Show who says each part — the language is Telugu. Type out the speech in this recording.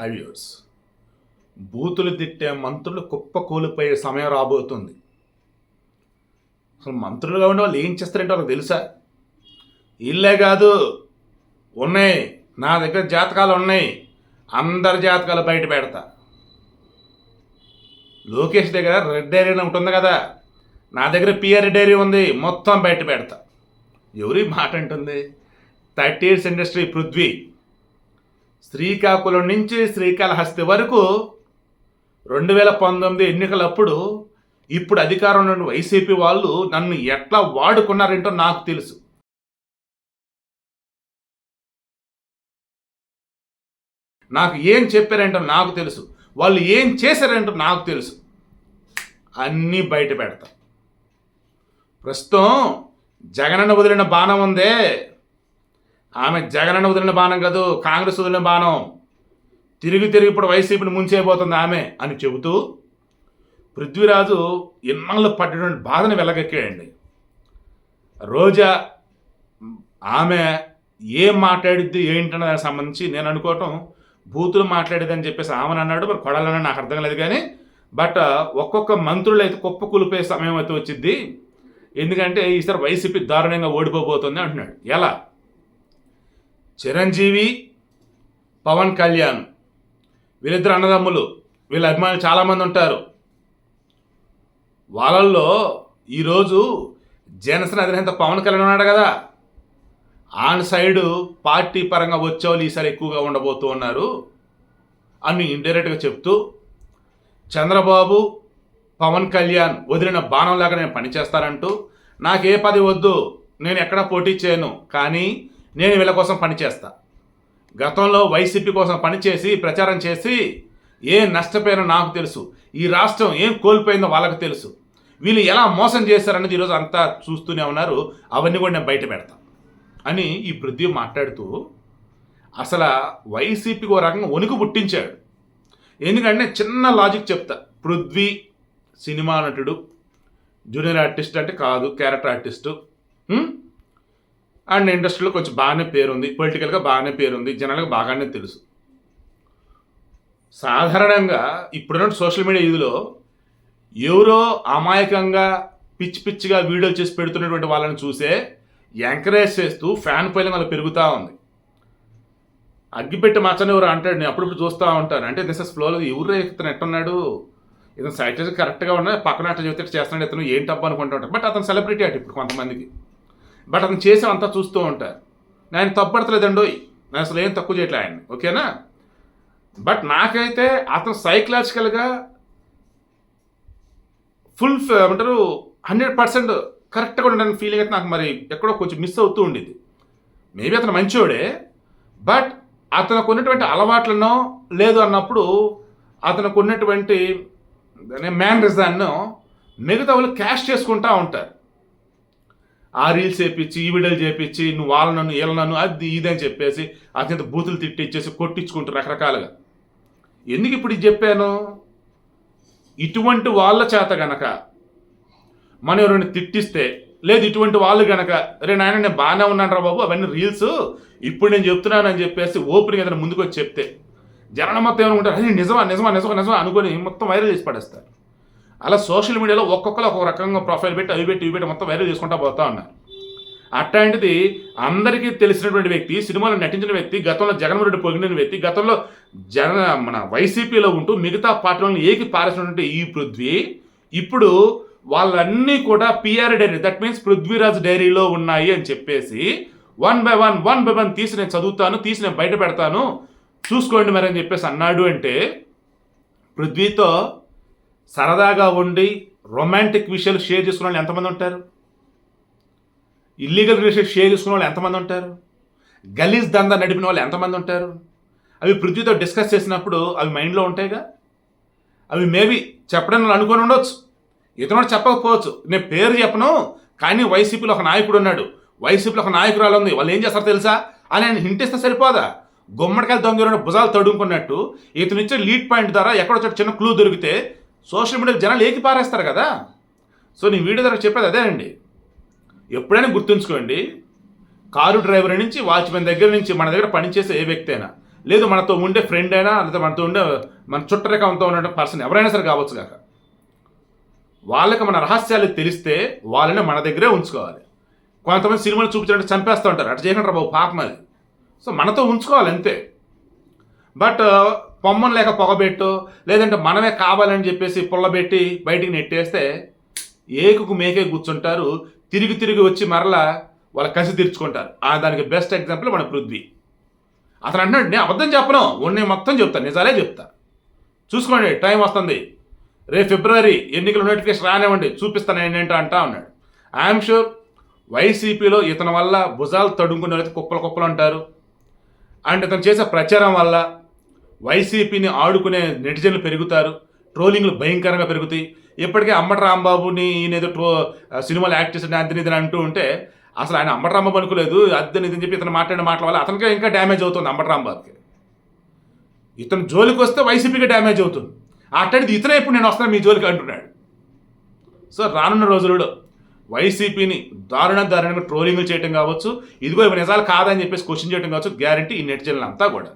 Speaker 1: హైవ్యూర్స్ బూతులు తిట్టే మంత్రులు కుప్ప కూలిపోయే సమయం రాబోతుంది. అసలు మంత్రులుగా ఉండే వాళ్ళు ఏం చేస్తారంటే వాళ్ళకి తెలుసా? ఇల్లే కాదు ఉన్నాయి. నా దగ్గర జాతకాలు ఉన్నాయి. అందరి జాతకాలు బయట పెడతా. లోకేష్ దగ్గర రెడ్ డైరీ ఉంటుంది కదా? నా దగ్గర పిఆర్ డైరీ ఉంది. మొత్తం బయట పెడతా. ఎవరి మాట అంటుంది? Thirty years industry Prithvi. Srikakulam నుంచి శ్రీకాళహస్తి వరకు రెండు వేల పంతొమ్మిది ఎన్నికలప్పుడు ఇప్పుడు అధికారంలో వైసీపీ వాళ్ళు నన్ను ఎట్లా వాడుకున్నారేంటో నాకు తెలుసు. నాకు ఏం చెప్పారంటో నాకు తెలుసు. వాళ్ళు ఏం చేశారంటో నాకు తెలుసు. అన్నీ బయట పెడతా. ప్రస్తుతం జగనన్న వదిలిన బాణం ఉందే. ఆమె జగనన్న వదిలిన బాణం కాదు కాంగ్రెస్ వదిలిన బాణం. తిరిగి తిరిగి ఇప్పుడు వైసీపీని ముంచేయబోతుంది ఆమె అని చెబుతూ పృథ్వీరాజు ఇన్నాళ్ళు పడ్డటువంటి బాధను వెలగెక్కాడండి రోజా ఆమె ఏం మాట్లాడిద్ది ఏంటనే దానికి సంబంధించి నేను అనుకోవటం బూతులు మాట్లాడేదని చెప్పేసి ఆమెను అన్నాడు. మరి కొడాలని నాకు అర్థం లేదు కానీ బట్ ఒక్కొక్క మంత్రులు అయితే కుప్ప కూలిపోయే సమయం అయితే వచ్చింది. ఎందుకంటే ఈసారి వైసీపీ దారుణంగా ఓడిపోబోతుంది అంటున్నాడు. ఎలా? చిరంజీవి పవన్ కళ్యాణ్ వీళ్ళిద్దరు అన్నదమ్ములు. వీళ్ళ అభిమానులు చాలామంది ఉంటారు. వాళ్ళల్లో ఈరోజు జనసేన అధినేత పవన్ కళ్యాణ్ ఉన్నాడు కదా. ఆన్ సైడు పార్టీ పరంగా వచ్చేవాళ్ళు ఈసారి ఎక్కువగా ఉండబోతూ ఉన్నారు. అని ఇండైరెక్ట్గా చెప్తూ చంద్రబాబు పవన్ కళ్యాణ్ వదిలిన బాణంలాగా నేను పనిచేస్తానంటూ నాకు ఏ పది వద్దు నేను ఎక్కడ పోటీ చేయను. కానీ నేను వీళ్ళ కోసం పనిచేస్తా. గతంలో వైసీపీ కోసం పనిచేసి ప్రచారం చేసి ఏం నష్టపోయినో నాకు తెలుసు. ఈ రాష్ట్రం ఏం కోల్పోయిందో వాళ్ళకు తెలుసు. వీళ్ళు ఎలా మోసం చేశారన్నది ఈరోజు అంతా చూస్తూనే ఉన్నారు. అవన్నీ కూడా నేను బయట పెడతా అని ఈ పృథ్వీ మాట్లాడుతూ అసలు వైసీపీకి ఓ రకంగా వణుకు పుట్టించాడు. ఎందుకంటే చిన్న లాజిక్ చెప్తా. పృథ్వీ సినిమా నటుడు జూనియర్ ఆర్టిస్ట్ అంటే కాదు క్యారెక్టర్ ఆర్టిస్టు అండ్ ఇండస్ట్రీలో కొంచెం బాగానే పేరుంది. పొలిటికల్గా బాగానే పేరుంది. జనాలకు బాగానే తెలుసు. సాధారణంగా ఇప్పుడున్న సోషల్ మీడియా ఇదిలో ఎవరో అమాయకంగా పిచ్చి పిచ్చిగా వీడియోలు చేసి పెడుతున్నటువంటి వాళ్ళని చూసే ఎంకరేజ్ చేస్తూ ఫ్యాన్ ఫైలింగ్ అలా పెరుగుతూ ఉంది. అగ్గిపెట్టి మచ్చని ఎవరు అంటాడు నేను అప్పుడప్పుడు చూస్తూ ఉంటాను. అంటే దిస్ ఇస్ ఫ్లోలో ఎవరు ఇతను ఎట్టున్నాడు? ఇతను సైటేజ్ కరెక్ట్గా ఉన్నా పక్కన అట్లా చెబితే చేస్తున్నాడు ఇతను ఏంటి అబ్బా అనుకుంటూ ఉంటాడు. బట్ అతను సెలబ్రిటీ అటు ఇప్పుడు కొంతమందికి. బట్ అతను చేసే అంతా చూస్తూ ఉంటారు. నేను తప్పడతలేదండోయ్ నేను అసలు ఏం తక్కువ చేయట్లే ఆయన ఓకేనా? బట్ నాకైతే అతను సైకలాజికల్గా ఫుల్ ఏమంటారు హండ్రెడ్ పర్సెంట్ కరెక్ట్గా ఉండడానికి ఫీలింగ్ అయితే నాకు మరి ఎక్కడో కొంచెం మిస్ అవుతూ ఉండేది మేబీ అతను మంచివాడే బట్ అతనికి ఉన్నటువంటి అలవాట్లను లేదు అన్నప్పుడు అతనికి ఉన్నటువంటి మ్యానరిజాన్ని మిగతా వాళ్ళు క్యాష్ చేసుకుంటా ఉంటారు. ఆ రీల్స్ చేపించి ఈ వీడియోలు చేపించి నువ్వు వాళ్ళను వీళ్ళను అది ఇది అని చెప్పేసి అత్యంత బూతులు తిట్టిచ్చేసి కొట్టించుకుంటారు రకరకాలుగా. ఎందుకు ఇప్పుడు ఇది చెప్పాను? ఇటువంటి వాళ్ళ చేత గనక మనం ఎవరైనా తిట్టిస్తే లేదు ఇటువంటి వాళ్ళు గనక రే నాయన నేను బాగానే ఉన్నాను రా బాబు అవన్నీ రీల్స్ ఇప్పుడు నేను చెప్తున్నాను అని చెప్పేసి ఓపెనింగ్ ఏదైనా ముందుకు వచ్చి చెప్తే జనం మొత్తం ఏమనుకుంటారు? అది నిజమా నిజమా నిజమా నిజమా అనుకొని మొత్తం వైరల్ చేసి పడేస్తారు. అలా సోషల్ మీడియాలో ఒక్కొక్కరు ఒక్కొక్క రకంగా ప్రొఫైల్ పెట్టి అవి పెట్టి ఇవి పెట్టి మొత్తం వైరల్ చేసుకుంటా పోతా ఉన్నారు. అట్లాంటిది అందరికీ తెలిసినటువంటి వ్యక్తి సినిమాలో నటించిన వ్యక్తి గతంలో జగన్మోహన్ రెడ్డి పొగిడిన వ్యక్తి గతంలో జన మన వైసీపీలో ఉంటూ మిగతా పార్టీలను ఏకి పారేసినటువంటి ఈ పృథ్వీ ఇప్పుడు వాళ్ళన్నీ కూడా PR diary that means Prithviraj డైరీలో ఉన్నాయి అని చెప్పేసి one by one one by one తీసి నేను చదువుతాను తీసి నేను బయట పెడతాను చూసుకోండి మరి అని చెప్పేసి అన్నాడు అంటే పృథ్వీతో సరదాగా ఉండి రొమాంటిక్ విషయాలు షేర్ చేసుకున్న వాళ్ళు ఎంతమంది ఉంటారు? ఇల్లీగల్ రిలేషన్ షేర్ చేసుకున్న వాళ్ళు ఎంతమంది ఉంటారు? గలీజ్ దందా నడిపిన వాళ్ళు ఎంతమంది ఉంటారు? అవి పృథ్వీతో డిస్కస్ చేసినప్పుడు అవి మైండ్లో ఉంటాయిగా? అవి మేబీ చెప్పడం వాళ్ళు అనుకొని ఉండొచ్చు. ఇతను చెప్పకపోవచ్చు. నేను పేరు చెప్పను కానీ వైసీపీలో ఒక నాయకుడు ఉన్నాడు. వైసీపీలో ఒక నాయకురాలు ఉంది. వాళ్ళు ఏం చేస్తారో తెలుసా? అని ఆయన హింటిస్తే సరిపోదా? గుమ్మడికాయలు దొంగ భుజాలు తడుముకున్నట్టు ఇతను ఇచ్చే లీడ్ పాయింట్ ద్వారా ఎక్కడో చిన్న క్లూ దొరికితే సోషల్ మీడియాలో జనాలు ఏకి పారేస్తారు కదా? సో నేను వీడియో ద్వారా చెప్పేది అదే అండి ఎప్పుడైనా గుర్తుంచుకోండి కారు డ్రైవర్ నుంచి వాచ్మెన్ దగ్గర నుంచి మన దగ్గర పనిచేసే ఏ వ్యక్తి అయినా లేదు మనతో ఉండే ఫ్రెండ్ అయినా లేదా మనతో ఉండే మన చుట్టరికంతో ఉన్న పర్సన్ ఎవరైనా సరే కావచ్చు కాక. వాళ్ళకి మన రహస్యాలు తెలిస్తే వాళ్ళని మన దగ్గరే ఉంచుకోవాలి. కొంతమంది సినిమాలు చూపించాలంటే చంపేస్తూ ఉంటారు. అటు చేయకుండా బాబు పాపం అది. సో మనతో ఉంచుకోవాలి అంతే. బట్ పొమ్మను లేక పొగబెట్టు లేదంటే మనమే కావాలని చెప్పేసి పుల్లబెట్టి బయటికి నెట్టేస్తే ఏకుకు మేకే కూర్చుంటారు తిరిగి తిరిగి వచ్చి మరలా వాళ్ళ కసి తీర్చుకుంటారు. ఆ దానికి బెస్ట్ ఎగ్జాంపుల్ మన పృథ్వీ. అతను అంటున్నాడు నేను అబద్ధం చెప్పను ఉన్నాయి మొత్తం చెప్తాను నిజాలే చెప్తా. చూసుకోండి టైం వస్తుంది. రేపు ఫిబ్రవరి ఎన్నికల నోటిఫికేషన్ రానివ్వండి చూపిస్తాను ఏంటంటే అంటా ఉన్నాడు ఐఎమ్ షూర్ వైసీపీలో ఇతని వల్ల భుజాలు తడుముకునే కుప్పలు కుప్పలు అంటారు. అండ్ ఇతను చేసే ప్రచారం వల్ల వైసీపీని ఆడుకునే నెటిజన్లు పెరుగుతారు ట్రోలింగ్లు భయంకరంగా పెరుగుతాయి. ఇప్పటికే అమ్మటి రాంబాబుని ఈయన ఏదో ట్రో సినిమాలు యాక్ట్ చేసిన అద్దెని ఇదని అంటూ ఉంటే అసలు ఆయన అమ్మటి రాంబాబు అనుకోలేదు అద్దెని ఇదని చెప్పి ఇతను మాట్లాడిన మాటల వల్ల అతనికి ఇంకా డ్యామేజ్ అవుతుంది అమ్మటి రాంబాబుకి. ఇతను జోలికి వస్తే వైసీపీకి డ్యామేజ్ అవుతుంది. అట్టడిది ఇతనే ఇప్పుడు నేను వస్తాను మీ జోలికి అంటున్నాడు. సో రానున్న రోజులలో వైసీపీని దారుణ దారుణంగా ట్రోలింగ్లు చేయడం కావచ్చు ఇదిగో ఇవి నిజాలు కాదని చెప్పేసి క్వశ్చన్ చేయడం కావచ్చు గ్యారంటీ ఈ నెటిజన్లు అంతా కూడా.